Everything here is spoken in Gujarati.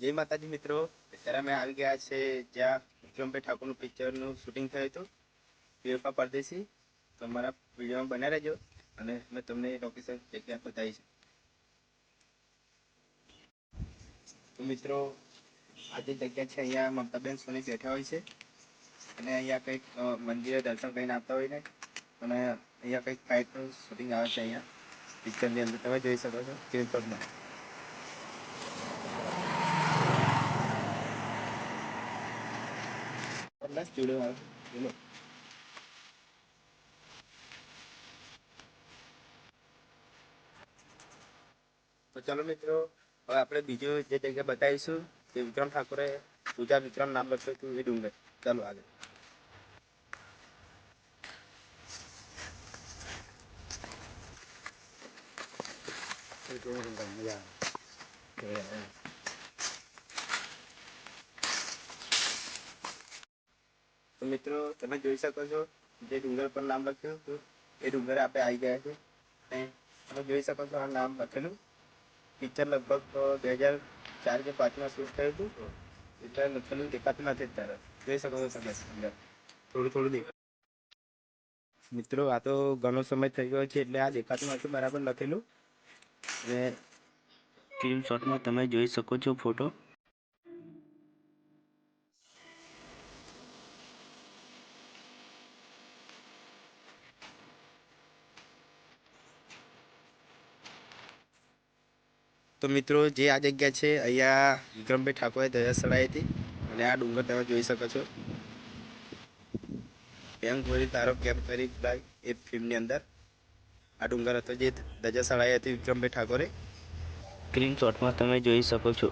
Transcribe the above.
જય માતાજી મિત્રો. અત્યારે અમે આવી ગયા છે જ્યાં વિક્રમભાઈ ઠાકોરનું પિક્ચરનું શૂટિંગ થયું હતું પીએફા પરદેશી. તો અમારા વિડીયોમાં બન્યા રહેજો અને મેં તમને લોકેશન, જગ્યા બતાવીશ. તો મિત્રો આ જે જગ્યા છે અહીંયા મમતાબેન સોની બેઠા હોય છે. અને અહીંયા કંઈક મંદિરે દર્શન કરીને આવતા હોય ને. અને અહીંયા કંઈક ફાઇટનું શૂટિંગ આવે છે અહીંયા. પિક્ચરની અંદર તમે જોઈ શકો છો. જોડે આવે બોલો તો ચાલો મિત્રો હવે આપણે બીજું જે જગ્યા બતાવીશું તે વિક્રમ ઠાકોરે પૂજા વિક્રમ નામ લખ્યું હતું એ ડુંગર. ચાલો આગળ. તો મિત્રો, તમે જોઈ શકો છો જે ડુંગર પર નામ લખ્યું હતું, એ ડુંગર આપણે આવી ગયા છે. અને તમે જોઈ શકો છો આ નામ લખેલું. પિક્ચર લગભગ બે હજાર ચાર કે પાંચમાં શૂટ થયું હતું. એટલે લખેલું દેખાતું નથી અત્યારે. જોઈ શકો છો તમે અંદર. થોડું થોડું દેખાય. મિત્રો, આ તો ઘણો સમય થઈ ગયો છે, એટલે આ દેખાતું નથી, બરાબર લખેલું. અને ફિલ્મ શોટમાં તમે જોઈ શકો છો ફોટો. તો મિત્રો, જે આ જગ્યા છે, અહીંયા વિક્રમભાઈ ઠાકોરે ધજા ચડાવી હતી અને આ ડુંગર તમે જોઈ શકો છો. બેંક ગોરી તારો કેમ્પ કરી એ ફિલ્મની અંદર. આ ડુંગર હતો જે ધજા ચડાવી હતી વિક્રમભાઈ ઠાકોરે. સ્ક્રીન શોટમાં તમે જોઈ શકો છો.